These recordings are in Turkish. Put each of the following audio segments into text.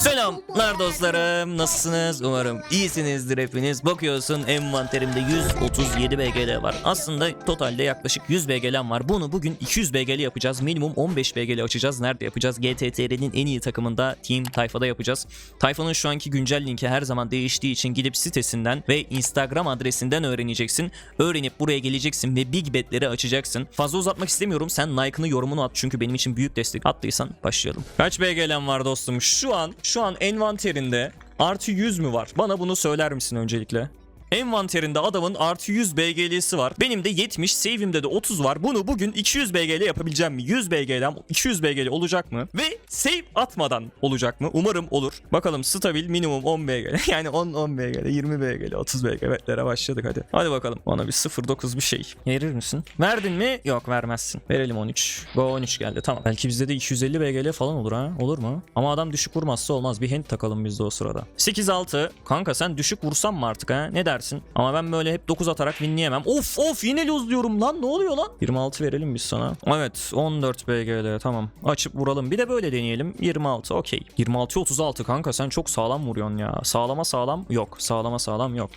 Selamlar dostlarım. Nasılsınız? Umarım iyisinizdir hepiniz. Bakıyorsun envanterimde 137 BGL var. Aslında totalde yaklaşık 100 BGL'm var. Bunu bugün 200 BGL yapacağız. Minimum 15 BGL açacağız. Nerede yapacağız? GTTR'nin en iyi takımında Team Tayfa'da yapacağız. Tayfa'nın şu anki güncel linki her zaman değiştiği için gidip sitesinden ve Instagram adresinden öğreneceksin. Öğrenip buraya geleceksin ve Big Bet'leri açacaksın. Fazla uzatmak istemiyorum. Sen like'ını yorumunu at çünkü benim için büyük destek. Attıysan başlayalım. Kaç BGL'm var dostum? Şu an şu an envanterinde artı 100 mü var? Bana bunu söyler misin öncelikle? Envanterinde adamın artı 100 BGL'si var. Benim de 70, save'imde de 30 var. Bunu bugün 200 BGL yapabileceğim mi? 100 BGL'm 200 BGL olacak mı? Ve save atmadan olacak mı? Umarım olur. Bakalım stabil minimum 10 BGL. Yani 10 10 BGL, 20 BGL, 30 BGL'lere başladık hadi. Hadi bakalım. Ona bir 09 bir şey. Verir misin? Verdin mi? Yok vermezsin. Verelim 13. Go 13 geldi tamam. Belki bizde de 250 BGL falan olur ha. Olur mu? Ama adam düşük vurmazsa olmaz. Bir hint takalım biz de o sırada. 8-6. Kanka sen düşük vursan mı artık ha? Ne dersin? Ama ben böyle hep 9 atarak winleyemem. Of of yine lose diyorum lan. Ne oluyor lan? 26 verelim biz sana. Evet 14 BGL tamam. Açıp vuralım. Bir de böyle deneyelim. 26 okey. 26 36 kanka sen çok sağlam vuruyorsun ya. Sağlama sağlam yok. Sağlama sağlam yok.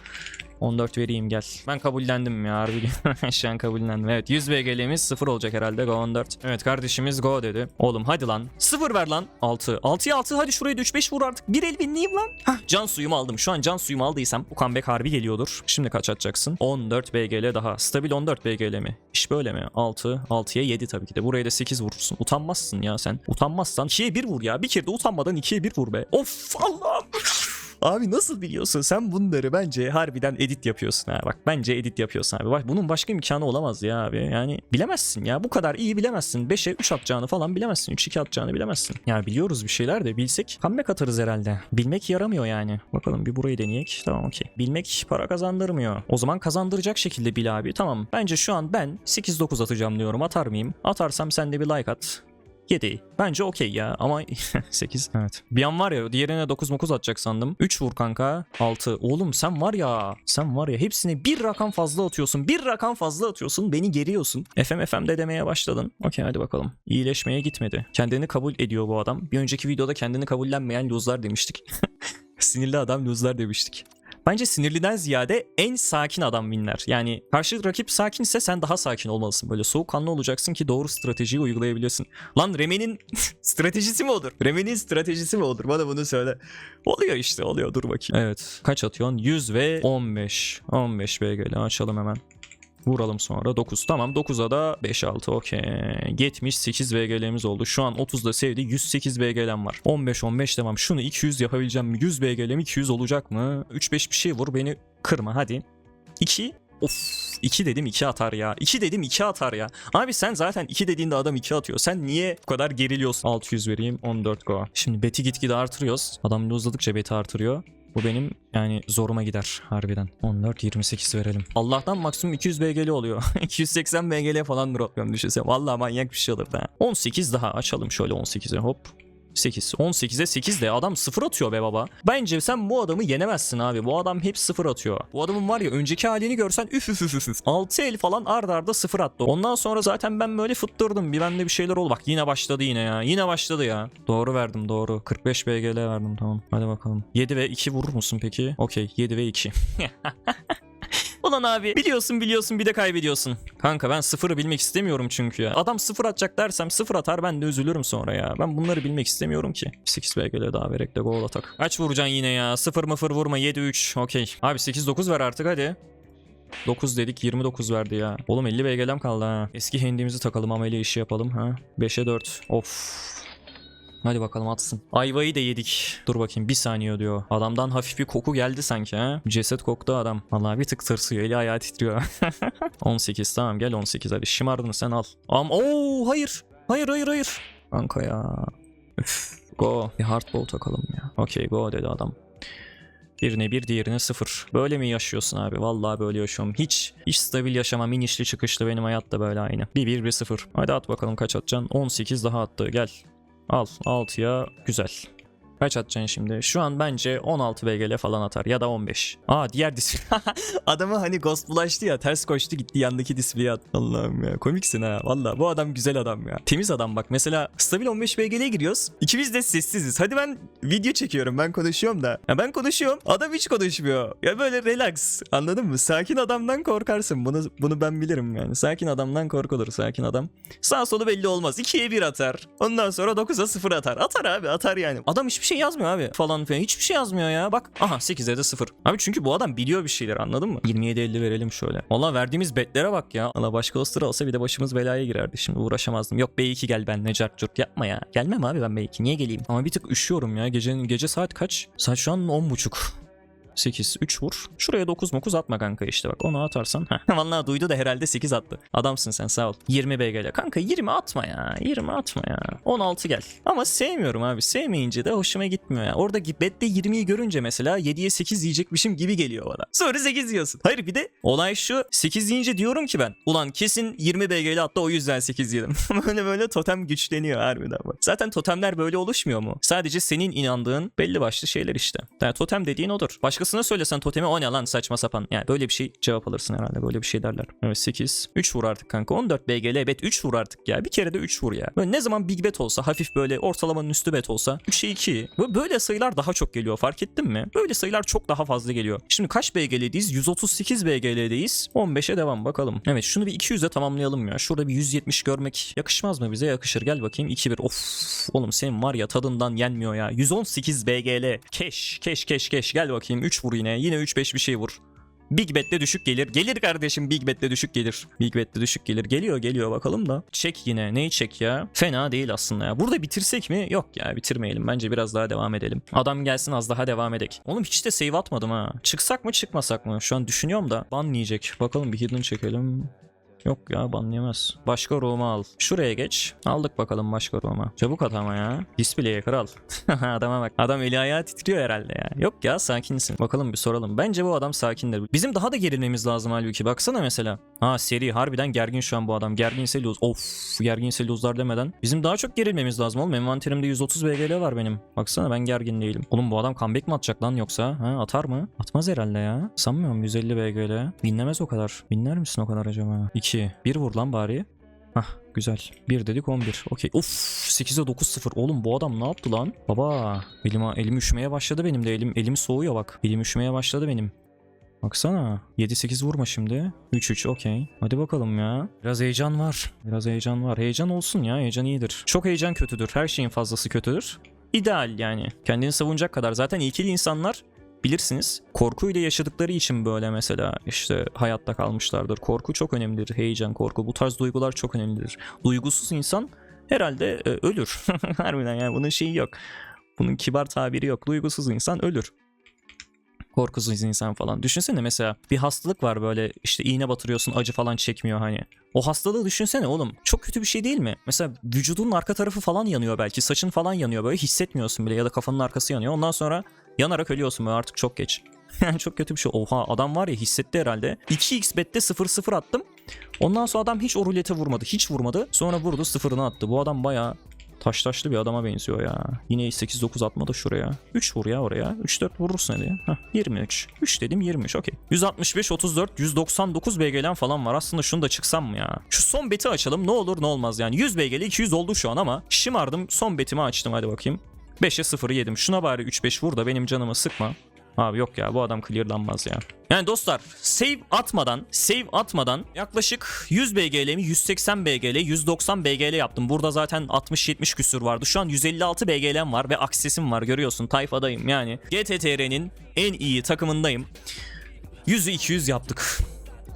14 vereyim gel. Ben kabullendim ya harbi. Şu an kabullendim. Evet 100 BGL'miz 0 olacak herhalde. Go 14. Evet kardeşimiz go dedi. Oğlum hadi lan. 0 ver lan. 6. 6'ya 6 hadi şuraya da 3-5 vur artık. Bir el binleyeyim lan. Hah can suyumu aldım. Şu an can suyumu aldıysam bu comeback harbi geliyordur. Şimdi kaç atacaksın? 14 BGL daha. Stabil 14 BGL mi? İş böyle mi? 6. 6'ya 7 tabii ki de. Buraya da 8 vurursun. Utanmazsın ya sen. Utanmazsan 2'ye 1 vur ya. Bir kere de utanmadan 2'ye 1 vur be. Of Allah'ım. Abi nasıl biliyorsun? Sen bunları bence harbiden edit yapıyorsun ha. Bak bence edit yapıyorsun abi. Bak bunun başka imkanı olamaz ya abi. Yani bilemezsin ya. Bu kadar iyi bilemezsin. 5'e 3 atacağını falan bilemezsin. 3-2 atacağını bilemezsin. Yani biliyoruz bir şeyler de bilsek comeback atarız herhalde. Bilmek yaramıyor yani. Bakalım bir burayı deneyek. Tamam okey. Bilmek para kazandırmıyor. O zaman kazandıracak şekilde bil abi. Tamam. Bence şu an ben 8-9 atacağım diyorum. Atar mıyım? Atarsam sen de bir like at. 7. Bence okey ya ama 8. Evet. Bir an var ya diğerine 9 9 atacak sandım. 3 vur kanka. 6. Oğlum sen var ya sen var ya hepsine bir rakam fazla atıyorsun. Bir rakam fazla atıyorsun. Beni geriyorsun. FM FM'de demeye başladın. Okey hadi bakalım. İyileşmeye gitmedi. Kendini kabul ediyor bu adam. Bir önceki videoda kendini kabullenmeyen lose'lar demiştik. Sinirli adam lose'lar demiştik. Bence sinirliden ziyade en sakin adam winler. Yani karşı rakip sakinse sen daha sakin olmalısın. Böyle soğukkanlı olacaksın ki doğru stratejiyi uygulayabiliyorsun. Lan Remen'in stratejisi mi olur? Remen'in stratejisi mi olur? Bana bunu söyle. Oluyor işte oluyor dur bakayım. Evet kaç atıyorsun? 100 ve 15. 15 BGL açalım hemen. Vuralım sonra 9. Tamam 9'a da 5 6 okey. 78 BGL'miz oldu. Şu an 30'da sevdi. 108 BGL'm var. 15 15 devam. Şunu 200 yapabileceğim mi? 100 BGL'm 200 olacak mı? 3 5 bir şey vur beni kırma hadi. 2 Of 2 dedim 2 atar ya. 2 dedim 2 atar ya. Abi sen zaten 2 dediğinde adam 2 atıyor. Sen niye bu kadar geriliyorsun? 600 vereyim 14 go. Şimdi beti gitgide artırıyoruz. Adam lozladıkça beti artırıyor. Bu benim yani zoruma gider harbiden. 14 28 verelim. Allah'tan maksimum 200 BGL oluyor. 280 BGL falan dropluyorum düşünsene. Vallahi manyak bir şey olur da. 18 daha açalım şöyle 18'e hop. 8. 18'e 8 de adam 0 atıyor be baba. Bence sen bu adamı yenemezsin abi. Bu adam hep 0 atıyor. Bu adamın var ya önceki halini görsen üf üf üf üf. üf. 6 el falan arda arda 0 attı. Ondan sonra zaten ben böyle fıttırdım. Bir bende bir şeyler oldu. Bak yine başladı yine ya. Yine başladı ya. Doğru verdim doğru. 45 BGL verdim tamam. Hadi bakalım. 7 ve 2 vurur musun peki? Okey 7 ve 2. Ulan abi biliyorsun biliyorsun bir de kaybediyorsun. Kanka ben sıfırı bilmek istemiyorum çünkü ya. Adam sıfır atacak dersem sıfır atar ben de üzülürüm sonra ya. Ben bunları bilmek istemiyorum ki. 8 BGL daha vererek de gol atak. Kaç vuracaksın yine ya? Sıfır mıfır vurma 7-3 okey. Abi 8-9 ver artık hadi. 9 dedik 29 verdi ya. Oğlum 50 BGL'm kaldı ha. Eski hendimizi takalım ameli işi yapalım ha. 5'e 4. Of. Hadi bakalım atsın. Ayvayı da yedik. Dur bakayım bir saniye diyor. Adamdan hafif bir koku geldi sanki ha. Ceset koktu adam. Vallahi bir tık tırsıyor. Eli ayağı titriyor. 18 tamam gel 18 hadi. Şımardın sen al. Am Oo hayır. Hayır hayır hayır. Kanka ya. Üf. Go. Bir hardball takalım ya. Okey go dedi adam. Birine bir diğerine sıfır. Böyle mi yaşıyorsun abi? Vallahi böyle yaşıyorum. Hiç hiç stabil yaşamam. inişli çıkışlı benim hayat da böyle aynı. Bir bir bir sıfır. Hadi at bakalım kaç atacaksın. 18 daha attı. Gel. Al 6'ya güzel. Kaç atacaksın şimdi? Şu an bence 16 BGL falan atar ya da 15. Aa diğer display. Adamı hani ghost bulaştı ya ters koştu gitti yandaki display'e at. Allah'ım ya komiksin ha valla bu adam güzel adam ya. Temiz adam bak mesela stabil 15 BGL'ye giriyoruz. İkimiz de sessiziz. Hadi ben video çekiyorum ben konuşuyorum da. Ya ben konuşuyorum adam hiç konuşmuyor. Ya böyle relax anladın mı? Sakin adamdan korkarsın bunu bunu ben bilirim yani. Sakin adamdan korkulur sakin adam. Sağ solu belli olmaz. 2'ye 1 atar. Ondan sonra 9'a 0 atar. Atar abi atar yani. Adam hiçbir şey yazmıyor abi falan filan. Hiçbir şey yazmıyor ya. Bak aha 8'e de 0. Abi çünkü bu adam biliyor bir şeyler anladın mı? 27-50 verelim şöyle. Valla verdiğimiz betlere bak ya. Valla başka Ostra olsa bir de başımız belaya girerdi. Şimdi uğraşamazdım. Yok B2 gel ben ne cart curt yapma ya. Gelmem abi ben B2 niye geleyim? Ama bir tık üşüyorum ya. Gecenin gece saat kaç? Saat şu an 10.30. 8 3 vur. Şuraya 9 9 atma kanka işte bak onu atarsan. Vallahi duydu da herhalde 8 attı. Adamsın sen sağ ol. 20 BGL. Kanka 20 atma ya. 20 atma ya. 16 gel. Ama sevmiyorum abi. Sevmeyince de hoşuma gitmiyor ya. Orada bette 20'yi görünce mesela 7'ye 8 yiyecekmişim gibi geliyor bana. Sonra 8 yiyorsun. Hayır bir de olay şu. 8 yiyince diyorum ki ben. Ulan kesin 20 BGL attı o yüzden 8 yedim. böyle böyle totem güçleniyor harbiden bak. Zaten totemler böyle oluşmuyor mu? Sadece senin inandığın belli başlı şeyler işte. Yani totem dediğin odur. Başkasına söylesen totemi o ne lan saçma sapan. Yani böyle bir şey cevap alırsın herhalde. Böyle bir şey derler. Evet 8. 3 vur artık kanka. 14 BGL bet 3 vur artık ya. Bir kere de 3 vur ya. Böyle ne zaman big bet olsa hafif böyle ortalamanın üstü bet olsa 3'e 2. Böyle- Böyle sayılar daha çok geliyor fark ettin mi? Böyle sayılar çok daha fazla geliyor. Şimdi kaç BGL'deyiz? 138 BGL'deyiz. 15'e devam bakalım. Evet şunu bir 200'e tamamlayalım ya. Şurada bir 170 görmek yakışmaz mı bize? Yakışır. Gel bakayım 2-1. Of oğlum senin var ya tadından yenmiyor ya. 118 BGL. Keş keş keş keş. Gel bakayım 3 vur yine. Yine 3-5 bir şey vur. Big bet'te düşük gelir. Gelir kardeşim Big bet'te düşük gelir. Big bet'te düşük gelir. Geliyor geliyor bakalım da. Çek yine. Neyi çek ya? Fena değil aslında ya. Burada bitirsek mi? Yok ya bitirmeyelim. Bence biraz daha devam edelim. Adam gelsin az daha devam edek. Oğlum hiç de save atmadım ha. Çıksak mı çıkmasak mı? Şu an düşünüyorum da. Ban yiyecek. Bakalım bir hidden çekelim. Yok ya banlayamaz. Başka Roma al. Şuraya geç. Aldık bakalım başka Roma. Çabuk at ama ya. Display'e kral. Adama bak. Adam eli ayağı titriyor herhalde ya. Yok ya sakinsin. Bakalım bir soralım. Bence bu adam sakindir. Bizim daha da gerilmemiz lazım halbuki. Baksana mesela. Ha seri harbiden gergin şu an bu adam. Gerginse lose. Of gerginse lose'lar demeden. Bizim daha çok gerilmemiz lazım oğlum. Envanterimde 130 BGL var benim. Baksana ben gergin değilim. Oğlum bu adam comeback mi atacak lan yoksa? Ha atar mı? Atmaz herhalde ya. Sanmıyorum 150 BGL. Binlemez o kadar. Binler misin o kadar acaba? 2. 1 vur lan bari. Hah güzel. 1 dedik 11. Okey. Of 8'e 9-0. Oğlum bu adam ne yaptı lan? Baba elim, elim üşümeye başladı benim de. Elim, elim soğuyor bak. Elim üşümeye başladı benim. Baksana. 7-8 vurma şimdi. 3-3 okey. Hadi bakalım ya. Biraz heyecan var. Biraz heyecan var. Heyecan olsun ya. Heyecan iyidir. Çok heyecan kötüdür. Her şeyin fazlası kötüdür. İdeal yani. Kendini savunacak kadar. Zaten ilkili insanlar bilirsiniz. Korkuyla yaşadıkları için böyle mesela işte hayatta kalmışlardır. Korku çok önemlidir. Heyecan, korku. Bu tarz duygular çok önemlidir. Duygusuz insan herhalde e, ölür. Harbiden yani bunun şeyi yok. Bunun kibar tabiri yok. Duygusuz insan ölür. Korkusuz insan falan. Düşünsene mesela bir hastalık var böyle işte iğne batırıyorsun acı falan çekmiyor hani. O hastalığı düşünsene oğlum. Çok kötü bir şey değil mi? Mesela vücudunun arka tarafı falan yanıyor belki. Saçın falan yanıyor böyle hissetmiyorsun bile ya da kafanın arkası yanıyor. Ondan sonra yanarak ölüyorsun böyle artık çok geç. Yani çok kötü bir şey. Oha adam var ya hissetti herhalde. 2x bette 0-0 attım. Ondan sonra adam hiç o rulete vurmadı. Hiç vurmadı. Sonra vurdu sıfırını attı. Bu adam bayağı taş taşlı bir adama benziyor ya. Yine 8-9 atmadı şuraya. 3 vur ya oraya. 3-4 vurursun hadi. Heh, 23. 3 dedim 23 okey. 165, 34, 199 BG'len falan var. Aslında şunu da çıksam mı ya? Şu son beti açalım. Ne olur ne olmaz yani. 100 BG'li 200 oldu şu an ama şımardım. Son betimi açtım hadi bakayım. 5'e 0 yedim. Şuna bari 3-5 vur da benim canımı sıkma. Abi yok ya bu adam clearlanmaz ya. Yani dostlar save atmadan save atmadan yaklaşık 100 BGL mi 180 BGL 190 BGL yaptım. Burada zaten 60-70 küsür vardı. Şu an 156 BGL'm var ve aksesim var görüyorsun tayfadayım yani. GTTR'nin en iyi takımındayım. 100'ü 200 yaptık.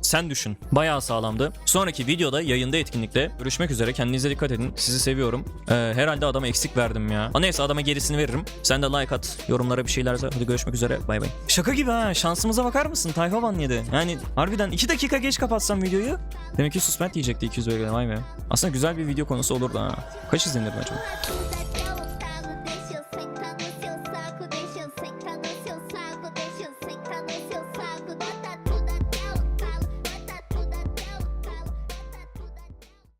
Sen düşün. Bayağı sağlamdı. Sonraki videoda yayında etkinlikte görüşmek üzere. Kendinize dikkat edin. Sizi seviyorum. Ee, herhalde adama eksik verdim ya. Ama neyse adama gerisini veririm. Sen de like at. Yorumlara bir şeyler Hadi görüşmek üzere. Bay bay. Şaka gibi ha. Şansımıza bakar mısın? Tayfa ban yedi. Yani harbiden 2 dakika geç kapatsam videoyu. Demek ki suspend diyecekti 200 böyle. Vay be. Aslında güzel bir video konusu olurdu ha. Kaç izlenir acaba?